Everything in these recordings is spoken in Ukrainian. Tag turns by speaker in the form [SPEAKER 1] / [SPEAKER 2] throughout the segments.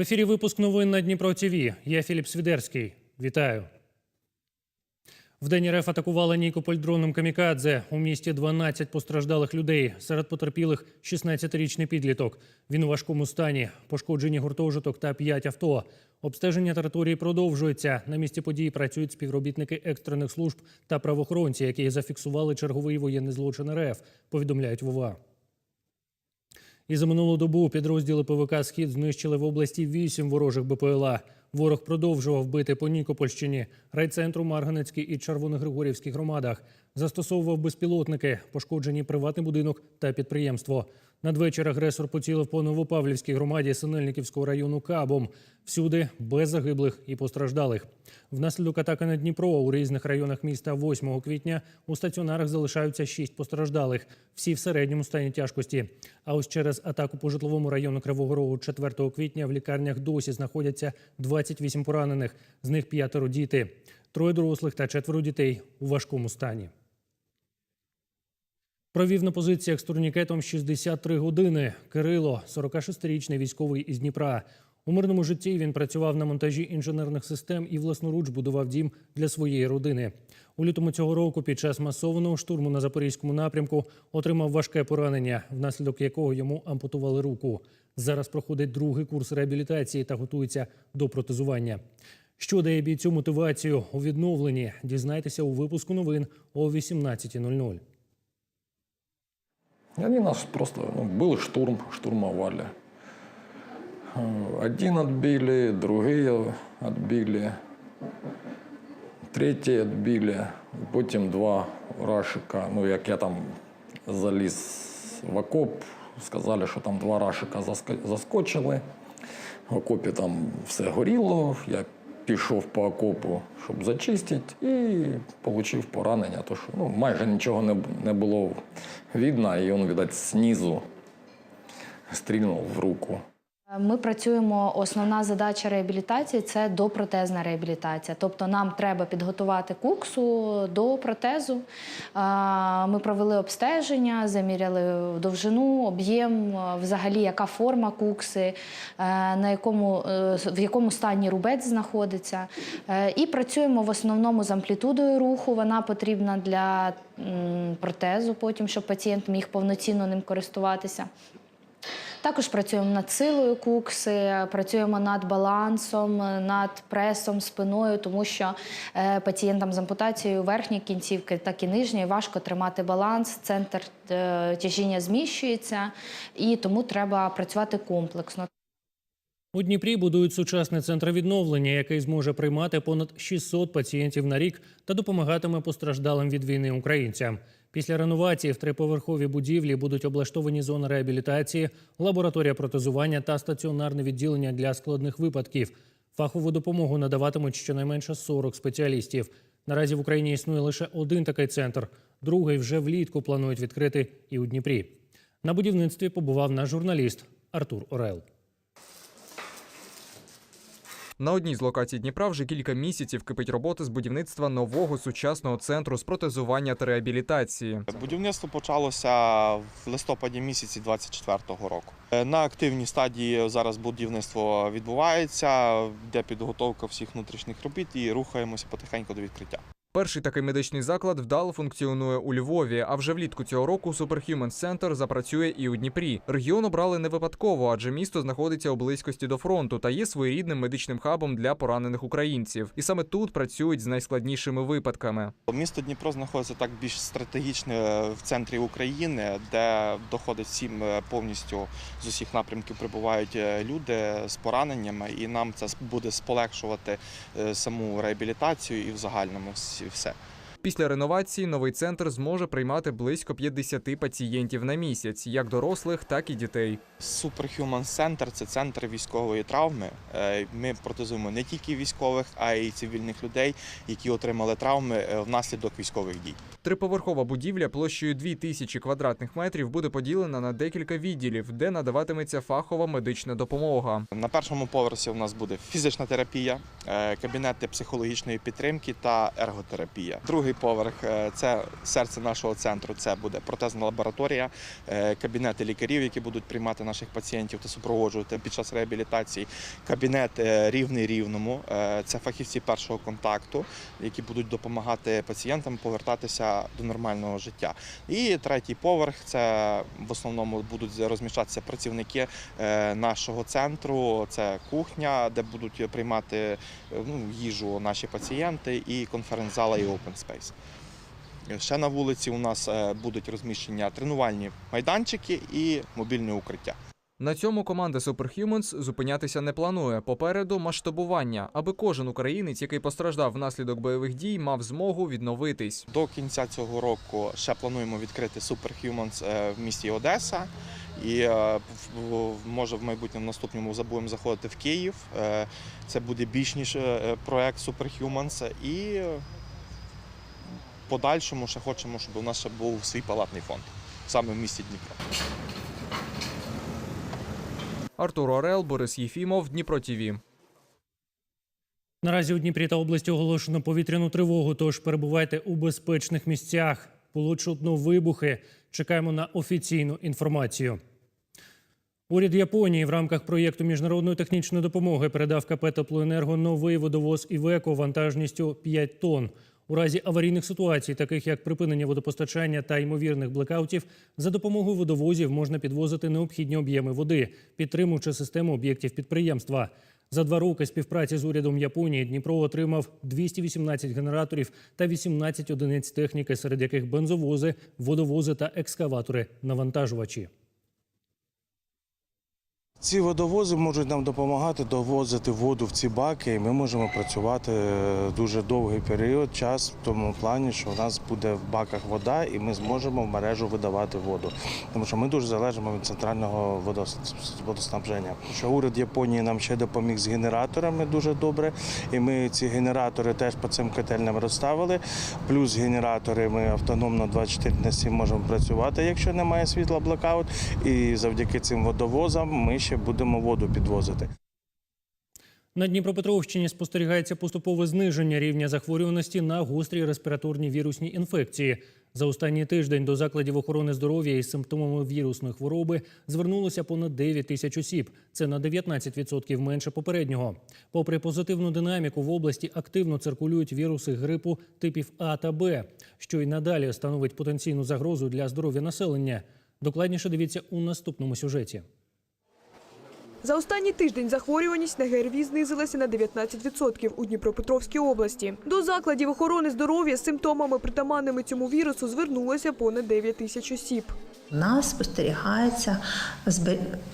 [SPEAKER 1] В ефірі випуск новин на Дніпро ТВ. Я Філіп Свідерський. Вітаю. Вдень РФ атакувала Нікополь дроном камікадзе. У місті 12 постраждалих людей. Серед потерпілих 16-річний підліток. Він у важкому стані. Пошкоджені гуртожиток та 5 авто. Обстеження території продовжується. На місці події працюють співробітники екстрених служб та правоохоронці, які зафіксували черговий воєнний злочин РФ, повідомляють ВОВА. І за минулу добу підрозділи ПВК Схід знищили в області вісім ворожих БПЛА. Ворог продовжував бити по Нікопольщині, райцентру Марганецькій і Червоногригорівській громадах. Застосовував безпілотники, пошкоджені приватний будинок та підприємство. Надвечір агресор поцілив по Новопавлівській громаді Синельниківського району Кабом. Всюди без загиблих і постраждалих. Внаслідок атаки на Дніпро у різних районах міста 8 квітня у стаціонарах залишаються 6 постраждалих. Всі в середньому стані тяжкості. А ось через атаку по житловому району Кривого Рогу 4 квітня в лікарнях досі знаходяться 28 поранених. З них п'ятеро діти, троє дорослих та четверо дітей у важкому стані. Провів на позиціях з турнікетом 63 години. Кирило, 46-річний військовий із Дніпра. У мирному житті він працював на монтажі інженерних систем і власноруч будував дім для своєї родини. У лютому цього року під час масованого штурму на запорізькому напрямку отримав важке поранення, внаслідок якого йому ампутували руку. Зараз проходить другий курс реабілітації та готується до протезування. Що дає бійцю мотивацію у відновленні? Дізнайтеся у випуску новин о 18.00.
[SPEAKER 2] Они нас просто... Ну, был штурм, штурмовали. Э, Один отбили, другие отбили, третій отбили. Потім два рашика. Ну, як я там заліз в окоп, сказали, що там два рашика заскочили. В окопі там все горіло. Я пішов по окопу, щоб зачистити, і отримав поранення. То що ну, майже нічого не, не було видно, і він, видать, знизу стрільнув в руку.
[SPEAKER 3] Ми працюємо. Основна задача реабілітації це допротезна реабілітація. Тобто нам треба підготувати куксу до протезу. Ми провели обстеження, заміряли довжину, об'єм, взагалі яка форма кукси, е, на якому, е, в якому стані рубець знаходиться. Е, І працюємо в основному з амплітудою руху. Вона потрібна для протезу, потім щоб пацієнт міг повноцінно ним користуватися. Також працюємо над силою кукси, працюємо над балансом, над пресом, спиною, тому що е, пацієнтам з ампутацією верхньої кінцівки, так і нижньої важко тримати баланс, центр е, тяжіння зміщується, і тому треба працювати комплексно.
[SPEAKER 1] У Дніпрі будують сучасний центр відновлення, який зможе приймати понад 600 пацієнтів на рік та допомагатиме постраждалим від війни українцям. Після реновації в триповерховій будівлі будуть облаштовані зони реабілітації, лабораторія протезування та стаціонарне відділення для складних випадків. Фахову допомогу надаватимуть щонайменше 40 спеціалістів. Наразі в Україні існує лише один такий центр. Другий вже влітку планують відкрити і у Дніпрі. На будівництві побував наш журналіст Артур Орел.
[SPEAKER 4] На одній з локацій Дніпра вже кілька місяців кипить робота з будівництва нового сучасного центру з протезування та реабілітації.
[SPEAKER 5] Будівництво почалося в листопаді місяці 24-го року. Е, На активній стадії зараз будівництво відбувається, де підготовка всіх внутрішніх робіт і рухаємося потихеньку до відкриття.
[SPEAKER 4] Перший такий медичний заклад вдало функціонує у Львові. А вже влітку цього року Superhuman Center запрацює і у Дніпрі. Регіон обрали не випадково, адже місто знаходиться у близькості до фронту та є своєрідним медичним хабом для поранених українців. І саме тут працюють з найскладнішими випадками.
[SPEAKER 5] Місто Дніпро знаходиться так більш стратегічно в центрі України, де доходить всім е, повністю з усіх напрямків прибувають е, люди з пораненнями, і нам це буде сполегшувати е, саму реабілітацію і в загальному всі- все.
[SPEAKER 4] Після реновації новий центр зможе приймати близько 50 пацієнтів на місяць, як дорослих, так і дітей.
[SPEAKER 5] Superhuman Center – це центр військової травми. Е, Ми протезуємо не тільки військових, а й цивільних людей, які отримали травми е, внаслідок військових дій.
[SPEAKER 4] Триповерхова будівля площею 2000 квадратних метрів буде поділена на декілька відділів, де надаватиметься фахова медична допомога.
[SPEAKER 5] На першому поверсі у нас буде фізична терапія, е, кабінети психологічної підтримки та ерготерапія. Другий другий поверх е, це серце нашого центру. Це буде протезна лабораторія, е, кабінети лікарів, які будуть приймати наших пацієнтів та супроводжувати під час реабілітації. Кабінет е, рівний рівному. Це фахівці першого контакту, які будуть допомагати пацієнтам повертатися до нормального життя. І третій поверх це в основному будуть розміщатися працівники нашого центру. Це кухня, де будуть приймати ну, їжу наші пацієнти, і конференц-зала, і open space. Ще на вулиці у нас е, будуть розміщення тренувальні майданчики і мобільне укриття.
[SPEAKER 4] На цьому команда Superhumans зупинятися не планує. Попереду масштабування, аби кожен українець, який постраждав внаслідок бойових дій, мав змогу відновитись.
[SPEAKER 5] До кінця цього року ще плануємо відкрити Superhumans е, в місті Одеса. І е, може в майбутньому наступному забудемо заходити в Київ. Це буде більш ніж проект Superhumans. І подальшому ще хочемо, щоб у нас ще був свій палатний фонд саме в місті Дніпро.
[SPEAKER 4] Артур Орел, Борис Єфімов, Дніпро ТІВІ.
[SPEAKER 1] Наразі у Дніпрі та області оголошено повітряну тривогу, тож перебувайте у безпечних місцях. Було чутно вибухи. Чекаємо на офіційну інформацію. Уряд Японії в рамках проєкту міжнародної технічної допомоги передав КП «Теплоенерго» новий водовоз «Івеко» вантажністю 5 тонн. У разі аварійних ситуацій, таких як припинення водопостачання та ймовірних блекаутів, за допомогою водовозів можна підвозити необхідні об'єми води, підтримуючи систему об'єктів підприємства. За два роки співпраці з урядом Японії Дніпро отримав 218 генераторів та 18 одиниць техніки, серед яких бензовози, водовози та екскаватори-навантажувачі.
[SPEAKER 6] Ці водовози можуть нам допомагати довозити воду в ці баки, і ми можемо працювати е, дуже довгий період, час в тому плані, що у нас буде в баках вода, і ми зможемо в мережу видавати воду. Тому що ми дуже залежимо від центрального водоснабження. Що уряд Японії нам ще допоміг з генераторами дуже добре, і ми ці генератори теж по цим котельням розставили. Плюс генератори ми автономно 24 на 7 можемо працювати, якщо немає світла блокаут. І завдяки цим водовозам ми ще будемо воду підвозити.
[SPEAKER 1] На Дніпропетровщині спостерігається поступове зниження рівня захворюваності на гострі респіраторні вірусні інфекції. За останній тиждень до закладів охорони здоров'я із симптомами вірусної хвороби звернулося понад 9 тисяч осіб. Це на 19% менше попереднього. Попри позитивну динаміку, в області активно циркулюють віруси грипу типів А та Б, що й надалі становить потенційну загрозу для здоров'я населення. Докладніше дивіться у наступному сюжеті.
[SPEAKER 7] За останній тиждень захворюваність на ГРВІ знизилася на 19% у Дніпропетровській області. До закладів охорони здоров'я з симптомами, притаманними цьому вірусу, звернулося понад 9 тисяч осіб.
[SPEAKER 8] У нас спостерігається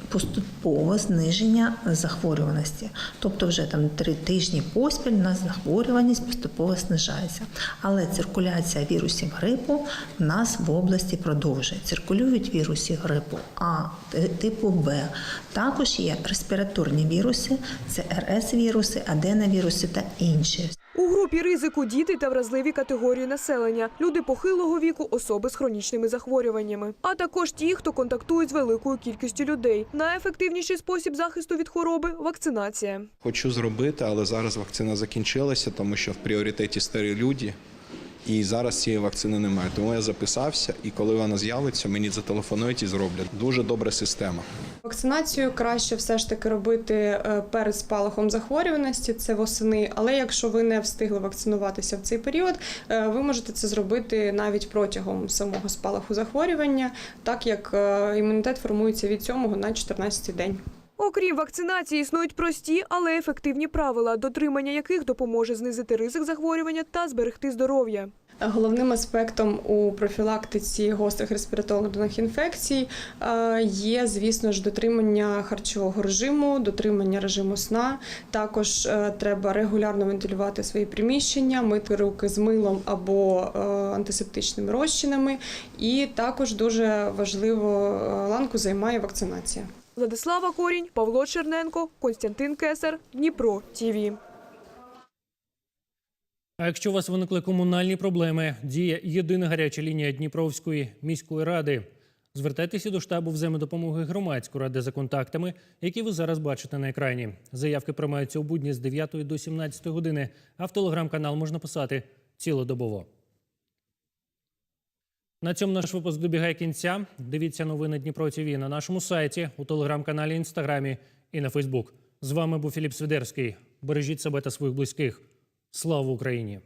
[SPEAKER 8] поступове зниження захворюваності. Тобто вже там три тижні поспіль у нас захворюваність поступово знижається. Але циркуляція вірусів грипу в нас в області продовжує. Циркулюють віруси грипу А, типу Б. Також є респіраторні віруси, це РС-віруси, аденовіруси та інші.
[SPEAKER 7] У групі ризику діти та вразливі категорії населення, люди похилого віку, особи з хронічними захворюваннями, а також ті, хто контактують з великою кількістю людей. Найефективніший спосіб захисту від хвороби вакцинація.
[SPEAKER 9] Хочу зробити, але зараз вакцина закінчилася, тому що в пріоритеті старі люди. І зараз цієї вакцини немає. Тому я записався, і коли вона з'явиться, мені зателефонують і зроблять. Дуже добра система.
[SPEAKER 10] Вакцинацію краще все ж таки робити е, перед спалахом захворюваності, це восени. Але якщо ви не встигли вакцинуватися в цей період, е, ви можете це зробити навіть протягом самого спалаху захворювання, так як е, імунітет формується від 7 на 14 день.
[SPEAKER 7] Окрім вакцинації, існують прості, але ефективні правила, дотримання яких допоможе знизити ризик захворювання та зберегти здоров'я.
[SPEAKER 10] Головним аспектом у профілактиці гострих респіраторних інфекцій е, є, звісно ж, дотримання харчового режиму, дотримання режиму сна. Також е, треба регулярно вентилювати свої приміщення, мити руки з милом або е, антисептичними розчинами. І також дуже важливу ланку займає вакцинація.
[SPEAKER 7] Владислава Корінь, Павло Черненко, Константин Кесар, Дніпро ТІВІ.
[SPEAKER 1] А якщо у вас виникли комунальні проблеми, діє єдина гаряча лінія Дніпровської міської ради. Звертайтеся до штабу взаємодопомоги громадської ради за контактами, які ви зараз бачите на екрані. Заявки приймаються у будні з 9 до 17 години, а в телеграм-канал можна писати цілодобово. На цьому наш випуск добігає кінця. Дивіться новини Дніпро ТВ на нашому сайті, у телеграм-каналі, інстаграмі і на Фейсбук. З вами був Філіп Свідерський. Бережіть себе та своїх близьких. Слава Україні!